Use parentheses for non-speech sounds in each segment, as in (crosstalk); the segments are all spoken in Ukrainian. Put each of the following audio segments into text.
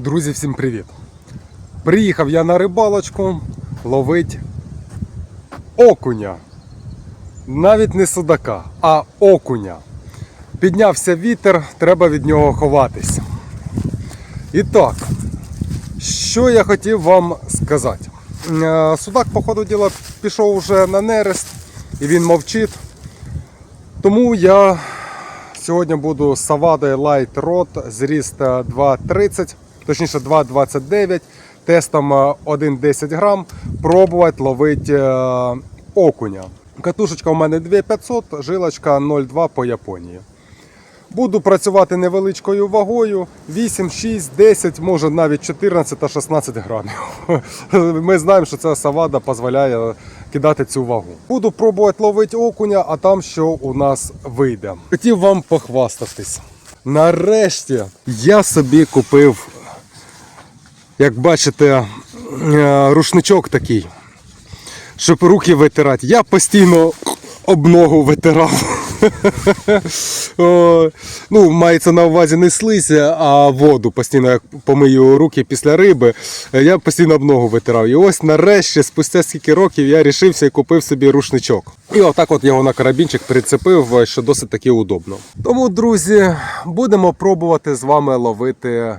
Друзі, всім привіт! Приїхав я на рибалочку ловить окуня. Навіть не судака, а окуня. Піднявся вітер, треба від нього ховатись. І так, що я хотів вам сказати. Е, Судак, по ходу діла, пішов вже на нерест і він мовчить. Тому я Сьогодні буду Savada Light Rod, зріст е, 2,30, точніше 2,29, тестом е, 1,10 грам, пробувати ловити е, окуня. Катушечка у мене 2500, жилочка 0,2 по Японії. Буду працювати невеличкою вагою 8, 6, 10, може навіть 14 та 16 грамів. (laughs) Ми знаємо, що ця савада дозволяє кидати цю вагу. Буду пробувати ловити окуня, а там що у нас вийде. Хотів вам похвастатись. Нарешті я собі купив, як бачите, е, рушничок такий, щоб руки витирати. Я постійно об ногу витирав. (laughs) Ну, мається на увазі не слизь, а воду. Постійно як помию руки після риби. Я постійно об ногу витирав. І ось нарешті, спустя скільки років, я рішився і купив собі рушничок. І отак от його на карабінчик прицепив, що досить таки удобно. Тому, друзі, будемо пробувати з вами ловити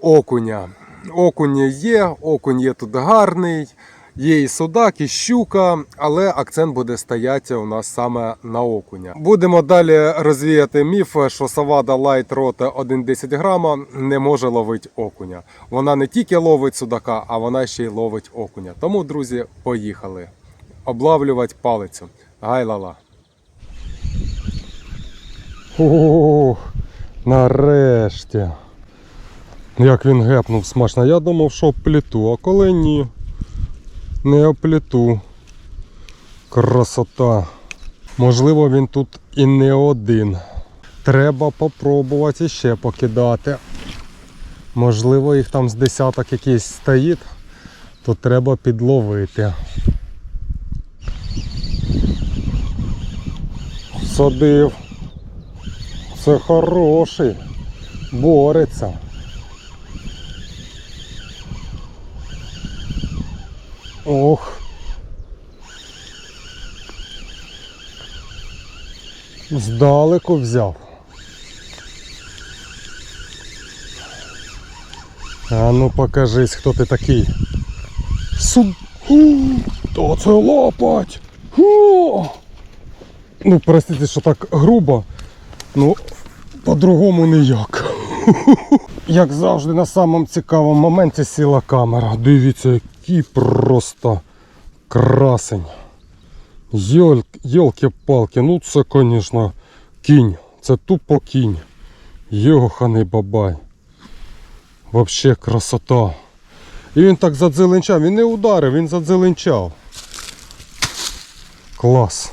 окуня. Окунь є, окунь є тут гарний. Є і судак, і щука, але акцент буде стояти у нас саме на окуня. Будемо далі розвіяти міф, що Савада Light Rod 1,10 грама не може ловити окуня. Вона не тільки ловить судака, а вона ще й ловить окуня. Тому, друзі, поїхали. Облавлювати палицю. Гайлала. Ох, нарешті. Як він гепнув смачно. Я думав, що пліту, а коли ні. Не опліту. Красота. Можливо, він тут і не один. Треба попробувати ще покидати. Можливо, їх там з десяток якийсь стоїть, то треба підловити. Садив. Це хороший. Бореться. Ох. Здалеку взяв. А ну покажись, хто ти такий. Суд. Та це лопать. Ху. Ну, простите, що так грубо. Ну, по-другому ніяк. Як завжди, на самому цікавому моменті сіла камера. Дивіться, який просто красень. Йолки-палки, ну це, звісно, кінь. Це тупо кінь. Йоханий бабай. Вообще красота. І він так задзеленчав. Він не ударив, він задзеленчав. Клас.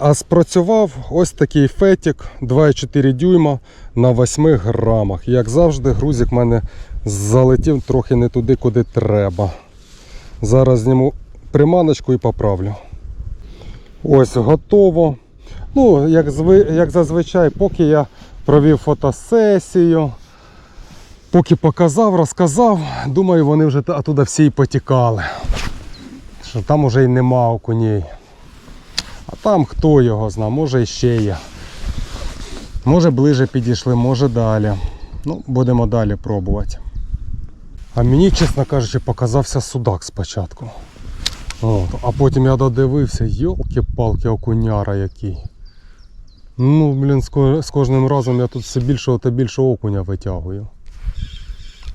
А спрацював ось такий фетик 2,4 дюйма на 8 грамах. Як завжди, грузик в мене залетів трохи не туди, куди треба. Зараз зніму приманочку і поправлю. Ось готово. Ну, як, як зазвичай, поки я провів фотосесію, поки показав, розказав, думаю, вони вже оттуда всі й потікали. Що там уже й нема окуней. А там хто його зна, може ще є. Може ближе підійшли, може далі. Ну, будемо далі пробувати. А мені, чесно кажучи, показався судак спочатку. От, а потім я додивився, йолки-палки, окуняра який. Ну, блін, з кожним разом я тут все більшого та більшого окуня витягую.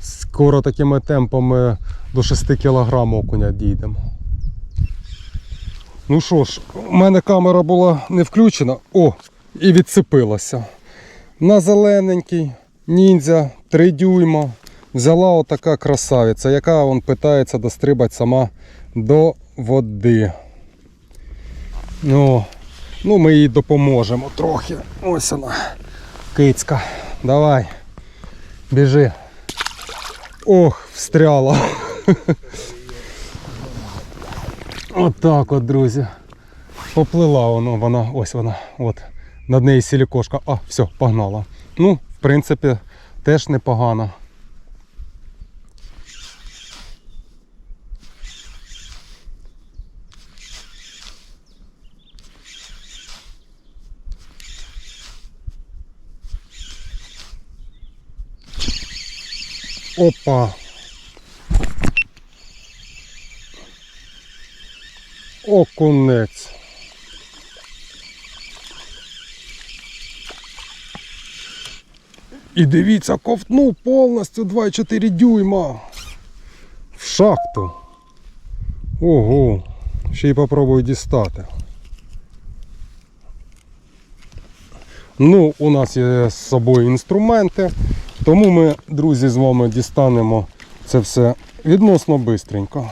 Скоро такими темпами до 6 кг окуня дійдемо. Ну що ж, у мене камера була не включена. О, і відцепилася. На зелененький ніндзя 3 дюйма. Взяла отака красавиця, яка он питається дострибати сама до води. Ну, ну ми їй допоможемо трохи. Ось вона. Кицька. Давай. Біжи. Ох, встряла. Отак от, друзі. Поплила воно, вона, ось вона. От. Над нею сілікошка. А, все, погнала. Ну, в принципі, теж непогано. Опа. Окунець. І дивіться, ковтнув повністю 2,4 дюйма. В шахту. Ого. Ще й попробую дістати. Ну, у нас є з собою інструменти, тому ми, друзі, з вами дістанемо це все відносно бистренько.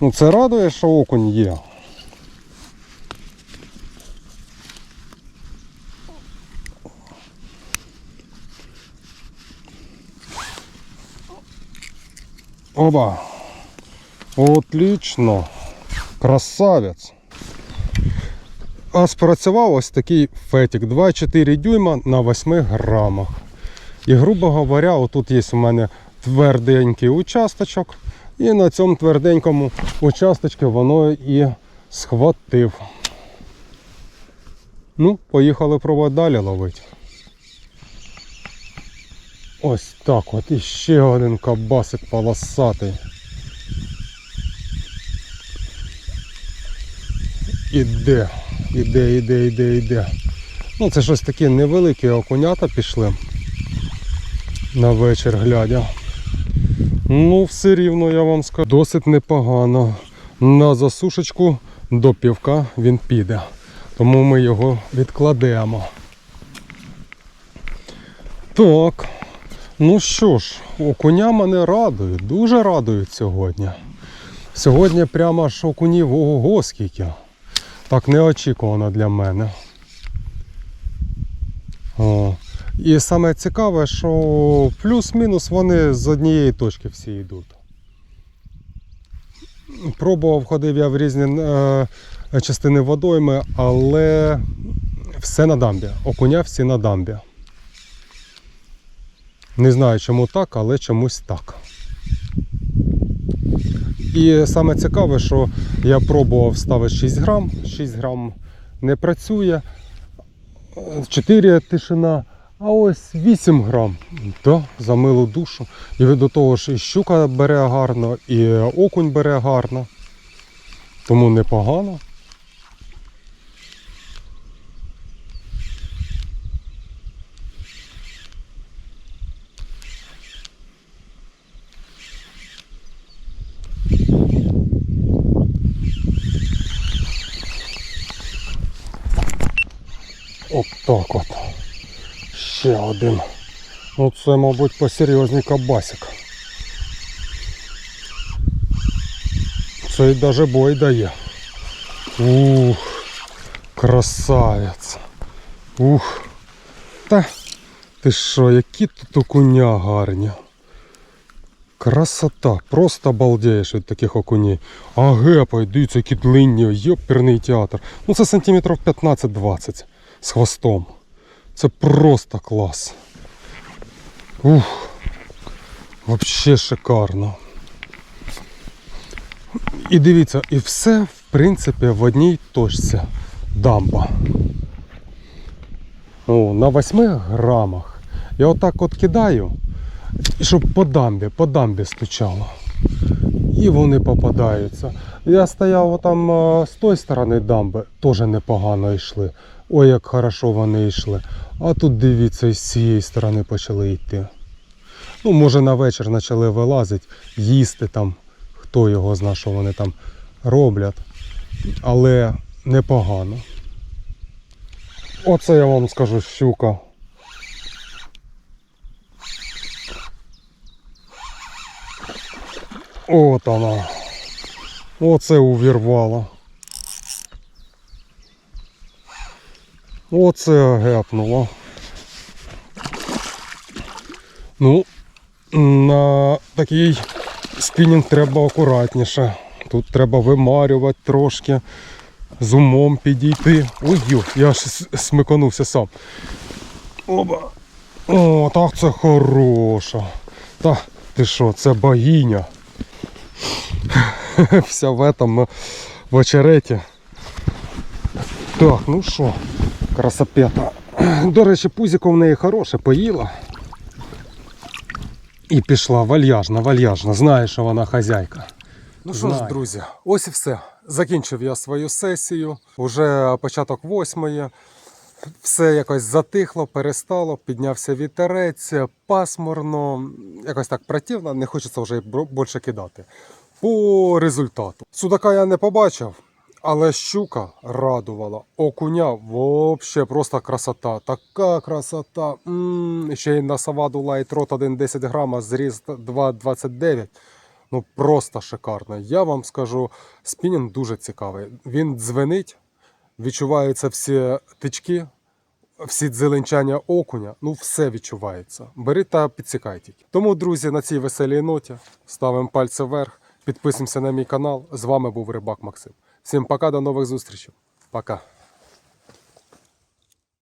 Ну, це радує, що окунь є. Оба. Отлично. Красавець. А спрацював ось такий фетик 2,4 дюйма на 8 грамах. І, грубо говоря, отут є у мене тверденький участочок. І на цьому тверденькому участочку воно і схватив. Ну, поїхали пробувати далі ловити. Ось так от і ще один кабасик полосатий. Іде, іде, іде, іде, іде. Ну це щось такі невеликі окунята пішли на вечір глядя. Ну, все рівно я вам скажу, досить непогано. На засушечку до півка він піде. Тому ми його відкладемо. Так. Ну що ж, окуня мене радують, дуже радують сьогодні. Сьогодні прямо аж окунів ого скільки. Так неочікувано для мене. О. І саме цікаве, що плюс-мінус вони з однієї точки всі йдуть. Пробував, ходив я в різні е, частини водойми, але все на дамбі. Окуня всі на дамбі. Не знаю чому так, але чомусь так. І саме цікаве, що я пробував ставити 6 грам, 6 грам не працює, 4 тишина, а ось 8 грам. Да, за милу душу. І до того ж і щука бере гарно, і окунь бере гарно. Тому непогано. От так от. Ще один. Ну це, мабуть, посерйозний кабасик. Цей даже бой дає. Ух, красавець. Ух. Та ти що, які тут окуня гарні. Красота, просто балдеєш від таких окуней. А гепай, дивіться, які длинні, йоперний театр. Ну це сантиметрів 15-20 з хвостом. Це просто клас. Ух. Вообще шикарно. І дивіться, і все, в принципі, в одній точці дамба. О, на 8 грамах. Я отак от кидаю, щоб по дамбі, по дамбі стучало. І вони попадаються. Я стояв там з тої сторони дамби, теж непогано йшли. Ой, як хорошо вони йшли. А тут дивіться, з цієї сторони почали йти. Ну, може на вечір почали вилазити, їсти там, хто його зна, що вони там роблять. Але непогано. Оце я вам скажу щука. От вона. Оце увірвало. Оце гепнуло. Ну, на такий спінінг треба акуратніше. Тут треба вимарювати трошки, з умом підійти. Ой, я с- смиканувся сам. Оба. О, так це хороша. Та ти що, це богиня. (laughs) Вся в этом в очереті. Так, ну що, красопета. (clears throat) До речі, пузико в неї хороше, поїла. І пішла вальяжна, вальяжна. Знає, що вона хазяйка. Ну що ж, друзі, ось і все. Закінчив я свою сесію. Уже початок восьмої. Все якось затихло, перестало, піднявся вітерець, пасмурно, якось так противно, не хочеться вже більше кидати. По результату. Судака я не побачив, але щука радувала. Окуня взагалі просто красота. Така красота. м ще й на саваду лайт рот 1,10 грама, зріст 2,29. Ну просто шикарно. Я вам скажу, спінінг дуже цікавий. Він дзвенить, відчуваються всі тички, всі дзеленчання окуня, ну все відчувається. Бери та підсікай тільки. Тому, друзі, на цій веселій ноті ставимо пальці вверх, підписуємося на мій канал. З вами був Рибак Максим. Всім пока, до нових зустрічей. Пока.